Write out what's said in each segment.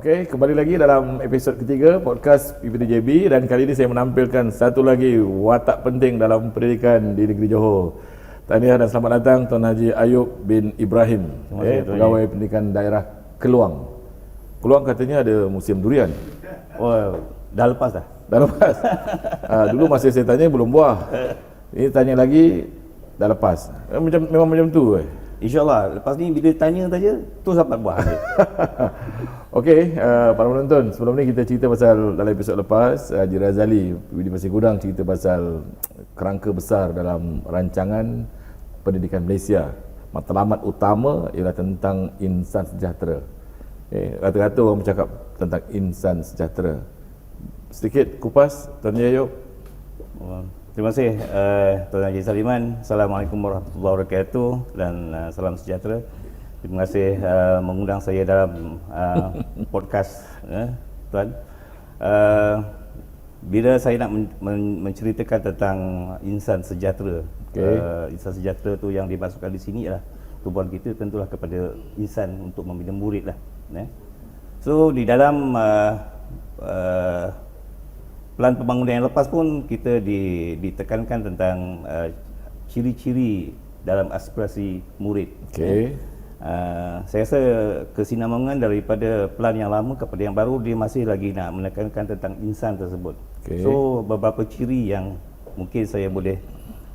Okey, kembali lagi dalam episod ketiga podcast PPTJB dan kali ini saya menampilkan satu lagi watak penting dalam pendidikan di negeri Johor. Tahniah dan selamat datang Tuan Haji Ayub bin Ibrahim, eh, pegawai pendidikan daerah Keluang. Keluang katanya ada musim durian. Oh, dah lepas dah. Dah lepas. ha, dulu masa saya tanya belum buah. Ini tanya lagi dah lepas. Eh, Macam memang macam tu eh. InsyaAllah, lepas ni bila tanya saja, tu dapat buah. Okey, uh, para penonton, sebelum ni kita cerita pasal dalam episod lepas, uh, Haji Razali di Pasir Gudang cerita pasal kerangka besar dalam rancangan pendidikan Malaysia. Matlamat utama ialah tentang insan sejahtera. Okay, rata-rata orang bercakap tentang insan sejahtera. Sedikit kupas, Tuan Haji Ayub. Terima kasih uh, Tuan Haji Saliman. Assalamualaikum warahmatullahi wabarakatuh dan uh, salam sejahtera. Terima kasih uh, mengundang saya dalam uh, podcast uh, Tuan. Uh, bila saya nak men- men- menceritakan tentang insan sejahtera, Okey. uh, insan sejahtera tu yang dimasukkan di sini adalah tubuhan kita tentulah kepada insan untuk membina murid lah. Eh. So di dalam uh, uh, Pelan pembangunan yang lepas pun kita di, ditekankan tentang uh, ciri-ciri dalam aspirasi murid. Okey. Uh, saya rasa kesinambungan daripada pelan yang lama kepada yang baru dia masih lagi nak menekankan tentang insan tersebut. Okey. So beberapa ciri yang mungkin saya boleh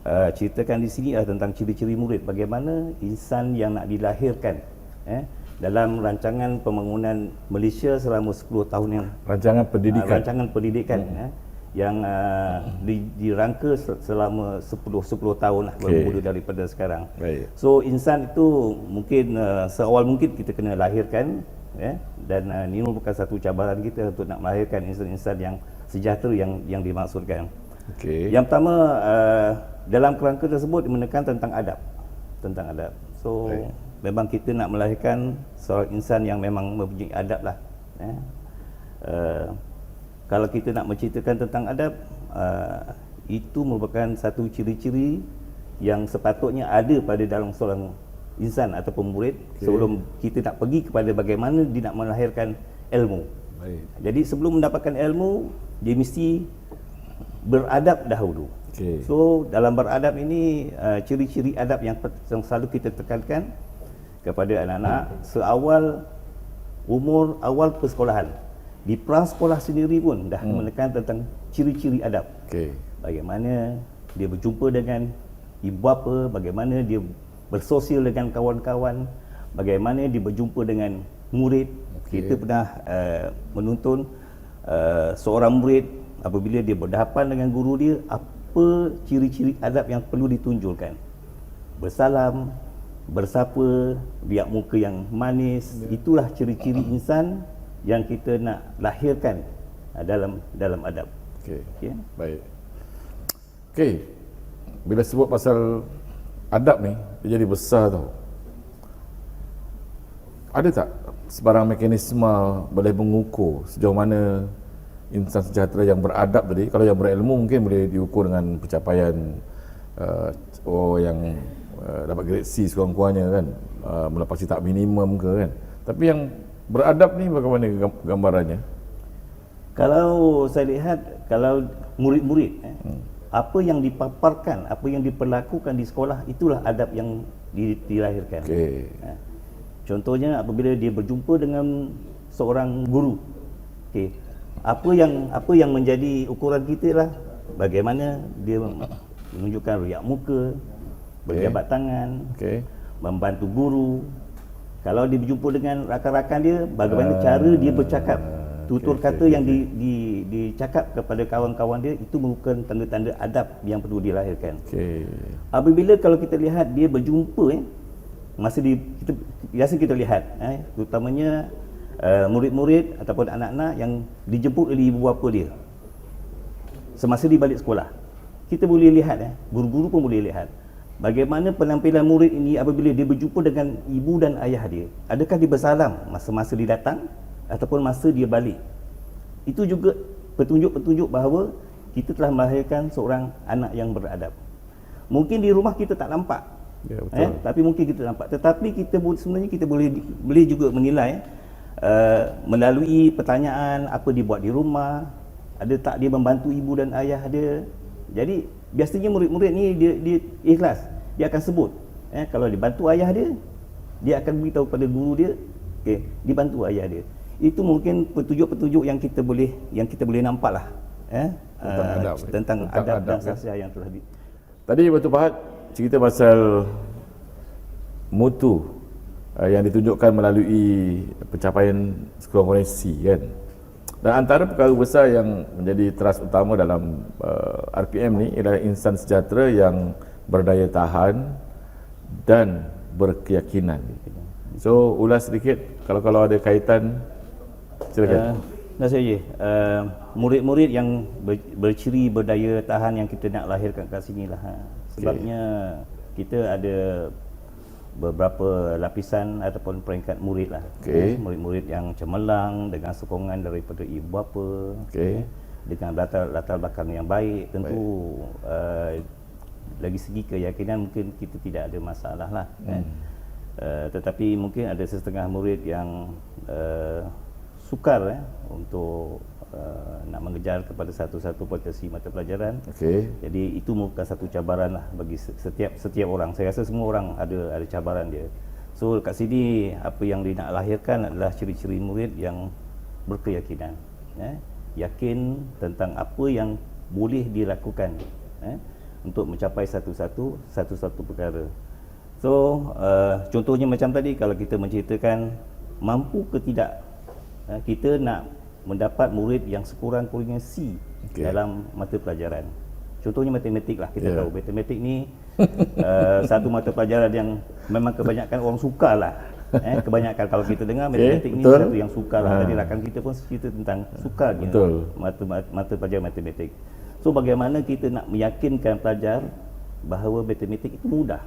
uh, ceritakan di sini adalah tentang ciri-ciri murid bagaimana insan yang nak dilahirkan eh dalam rancangan pembangunan Malaysia selama 10 tahun yang Rancangan pendidikan. rancangan pendidikan hmm. eh, yang uh, di, dirangka se- selama 10 10 tahun lah Okey. bermula daripada sekarang. Baik. So insan itu mungkin uh, seawal mungkin kita kena lahirkan ya dan uh, ini merupakan satu cabaran kita untuk nak melahirkan insan-insan yang sejahtera yang yang dimaksudkan. Okey. Yang pertama uh, dalam kerangka tersebut menekan tentang adab. Tentang adab. So Baik. Memang kita nak melahirkan seorang insan yang memang mempunyai adab lah. Eh. Uh, kalau kita nak menceritakan tentang adab, uh, itu merupakan satu ciri-ciri yang sepatutnya ada pada dalam seorang insan ataupun murid Okey. sebelum kita nak pergi kepada bagaimana dia nak melahirkan ilmu. Baik. Jadi sebelum mendapatkan ilmu, dia mesti beradab dahulu. Okey. So dalam beradab ini uh, ciri-ciri adab yang, yang selalu kita tekankan kepada anak-anak seawal umur awal persekolahan. Di prasekolah sendiri pun dah hmm. menekan tentang ciri-ciri adab. Okey. Bagaimana dia berjumpa dengan ibu bapa, bagaimana dia bersosial dengan kawan-kawan, bagaimana dia berjumpa dengan murid. Okey. Kita pernah uh, menuntun uh, seorang murid apabila dia berhadapan dengan guru dia, apa ciri-ciri adab yang perlu ditunjukkan. Bersalam, bersapa, biak muka yang manis, itulah ciri-ciri insan yang kita nak lahirkan uh, dalam dalam adab. Okey. Okay? Baik. Okey. Bila sebut pasal adab ni, dia jadi besar tau. Ada tak sebarang mekanisme boleh mengukur sejauh mana insan sejahtera yang beradab tadi, kalau yang berilmu mungkin boleh diukur dengan pencapaian uh, oh yang uh, dapat grade C sekurang-kurangnya kan, uh, melepasi tak minimum ke kan. Tapi yang beradab ni bagaimana gam- gambarannya? Kalau saya lihat kalau murid-murid eh, hmm. apa yang dipaparkan, apa yang diperlakukan di sekolah itulah adab yang di, dilahirkan. Okey. Eh, Contohnya apabila dia berjumpa dengan seorang guru. Okey. Apa yang apa yang menjadi ukuran kita lah bagaimana dia menunjukkan riak muka, berjabat tangan, Okey. membantu guru. Kalau dia berjumpa dengan rakan-rakan dia, bagaimana cara dia bercakap. Tutur okey, kata okey, yang di, di, dicakap kepada kawan-kawan dia itu merupakan tanda-tanda adab yang perlu dilahirkan. Okey. Apabila kalau kita lihat dia berjumpa eh, masa di kita biasa kita lihat eh, terutamanya uh, murid-murid ataupun anak-anak yang dijemput oleh ibu bapa dia semasa di balik sekolah. Kita boleh lihat eh, guru-guru pun boleh lihat bagaimana penampilan murid ini apabila dia berjumpa dengan ibu dan ayah dia. Adakah dia bersalam masa-masa dia datang ataupun masa dia balik. Itu juga petunjuk-petunjuk bahawa kita telah melahirkan seorang anak yang beradab. Mungkin di rumah kita tak nampak. Ya, betul. Eh, tapi mungkin kita nampak. Tetapi kita sebenarnya kita boleh boleh juga menilai uh, melalui pertanyaan apa dia buat di rumah, ada tak dia membantu ibu dan ayah dia. Jadi biasanya murid-murid ni dia dia ikhlas. Dia akan sebut eh kalau dibantu ayah dia, dia akan beritahu pada guru dia, okey, dibantu ayah dia. Itu mungkin petunjuk-petunjuk yang kita boleh yang kita boleh nampak lah eh Tentang uh, adab. tentang, Tentang adab, adab, dan sasiah yang telah di, Tadi Batu Pahat cerita pasal mutu uh, yang ditunjukkan melalui pencapaian sekurang-kurangnya C kan. Dan antara perkara besar yang menjadi teras utama dalam uh, RPM ni ialah insan sejahtera yang berdaya tahan dan berkeyakinan. So ulas sedikit kalau kalau ada kaitan silakan. Uh, Nasihat je, uh, murid-murid yang ber, berciri berdaya tahan yang kita nak lahirkan kat sini lah. Ha. Sebabnya kita ada beberapa lapisan ataupun peringkat murid lah. Okey. Eh, Murid-murid yang cemerlang dengan sokongan daripada ibu bapa. Okey. Dengan latar, latar belakang yang baik, tentu uh, lagi segi keyakinan mungkin kita tidak ada masalah lah. Kan? Uh, tetapi mungkin ada setengah murid yang uh, sukar eh, untuk uh, nak mengejar kepada satu-satu potensi mata pelajaran. Okey. Jadi itu merupakan satu cabaran lah bagi se- setiap setiap orang. Saya rasa semua orang ada ada cabaran dia. So kat sini apa yang dia nak lahirkan adalah ciri-ciri murid yang berkeyakinan. Eh? Yakin tentang apa yang boleh dilakukan eh? untuk mencapai satu-satu satu-satu perkara. So uh, contohnya macam tadi kalau kita menceritakan mampu ke tidak uh, kita nak mendapat murid yang sekurang-kurangnya C okay. dalam mata pelajaran. Contohnya matematik lah kita yeah. tahu matematik ni uh, satu mata pelajaran yang memang kebanyakan orang suka lah. Eh, kebanyakan kalau kita dengar matematik ni betul. satu yang suka lah. Ha. Tadi rakan kita pun cerita tentang suka dia Betul. mata, mata, mata pelajaran matematik. So bagaimana kita nak meyakinkan pelajar bahawa matematik itu mudah.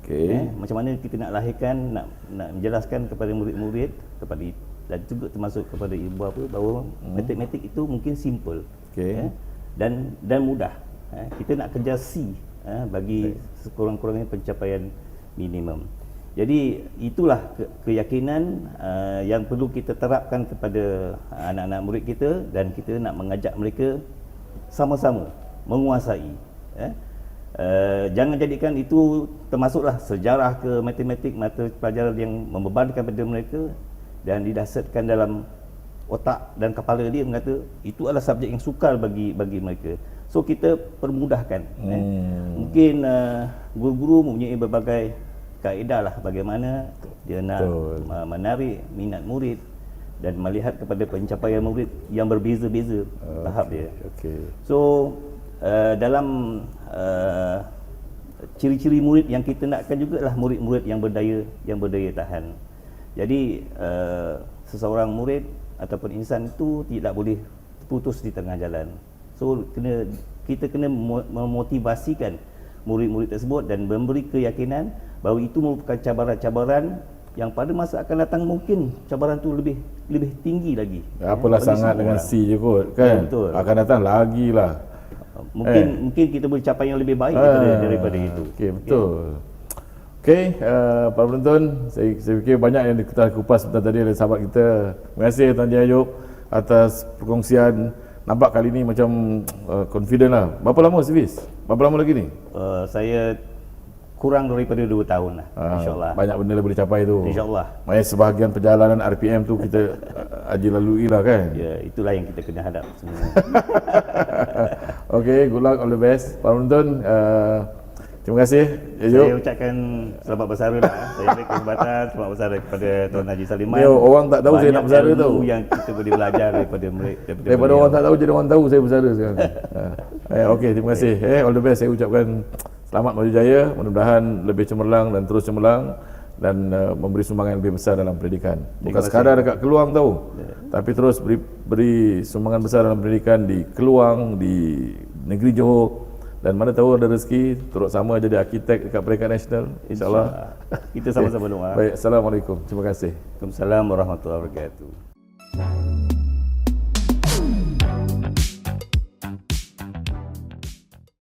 Okey. Eh, macam mana kita nak lahirkan nak nak menjelaskan kepada murid-murid kepada dan juga termasuk kepada ibu bapa bahawa hmm. matematik itu mungkin simple Okey. eh, dan dan mudah. Eh, kita nak kejar C eh, bagi sekurang-kurangnya pencapaian minimum. Jadi itulah ke- keyakinan uh, yang perlu kita terapkan kepada anak-anak murid kita dan kita nak mengajak mereka sama-sama menguasai. Eh. Uh, jangan jadikan itu termasuklah sejarah ke matematik mata pelajaran yang membebankan pada mereka dan didasarkan dalam otak dan kepala dia mengata itu adalah subjek yang sukar bagi bagi mereka. So kita permudahkan. Hmm. Eh. Mungkin uh, guru-guru mempunyai berbagai kaedah lah bagaimana dia nak Betul. uh, menarik minat murid dan melihat kepada pencapaian murid yang berbeza-beza tahap dia. Okey. So uh, dalam uh, ciri-ciri murid yang kita nakkan juga lah murid-murid yang berdaya yang berdaya tahan. Jadi uh, seseorang murid ataupun insan itu tidak boleh putus di tengah jalan. So kena kita kena mo- memotivasikan murid-murid tersebut dan memberi keyakinan bahawa itu merupakan cabaran-cabaran yang pada masa akan datang mungkin cabaran tu lebih lebih tinggi lagi. Apalah bagi sangat dengan orang. C je kot kan. Ya, betul. Akan datang lagi lah. Mungkin mungkin kita boleh capai yang lebih baik daripada, daripada itu. Ah, Okey, betul. Okey, uh, para penonton, saya, saya fikir banyak yang kita kupas sebentar tadi oleh sahabat kita. Terima kasih Tuan Ji Ayub atas perkongsian. Nampak kali ni macam uh, confident lah. Berapa lama servis? Berapa lama lagi ni? Uh, saya kurang daripada 2 tahun lah. Ah, InsyaAllah. Banyak benda yang boleh capai tu. InsyaAllah. Maknanya sebahagian perjalanan RPM tu kita uh, aji lalui lah kan. Ya, itulah yang kita kena hadap semua. Okey, good luck, all the best. Para penonton, uh, terima kasih. saya Ayub. ucapkan selamat bersara lah. saya beri kesempatan selamat bersara kepada Tuan Haji Saliman. Ni orang tak tahu saya nak Banyak bersara tau. yang kita boleh belajar daripada mereka. Daripada, Daripada orang tak tahu jadi orang tahu saya bersara sekarang. ha. eh, Okey, terima kasih. Eh, all the best. Saya ucapkan selamat maju jaya. Mudah-mudahan lebih cemerlang dan terus cemerlang dan uh, memberi sumbangan yang lebih besar dalam pendidikan. Bukan sekadar dekat Keluang tahu. Tapi terus beri, beri sumbangan besar dalam pendidikan di Keluang, di negeri Johor dan mana tahu ada rezeki turut sama jadi arkitek dekat peringkat nasional insyaallah. Insya kita sama-sama doa. Baik assalamualaikum. Terima kasih. Waalaikumsalam warahmatullahi wabarakatuh.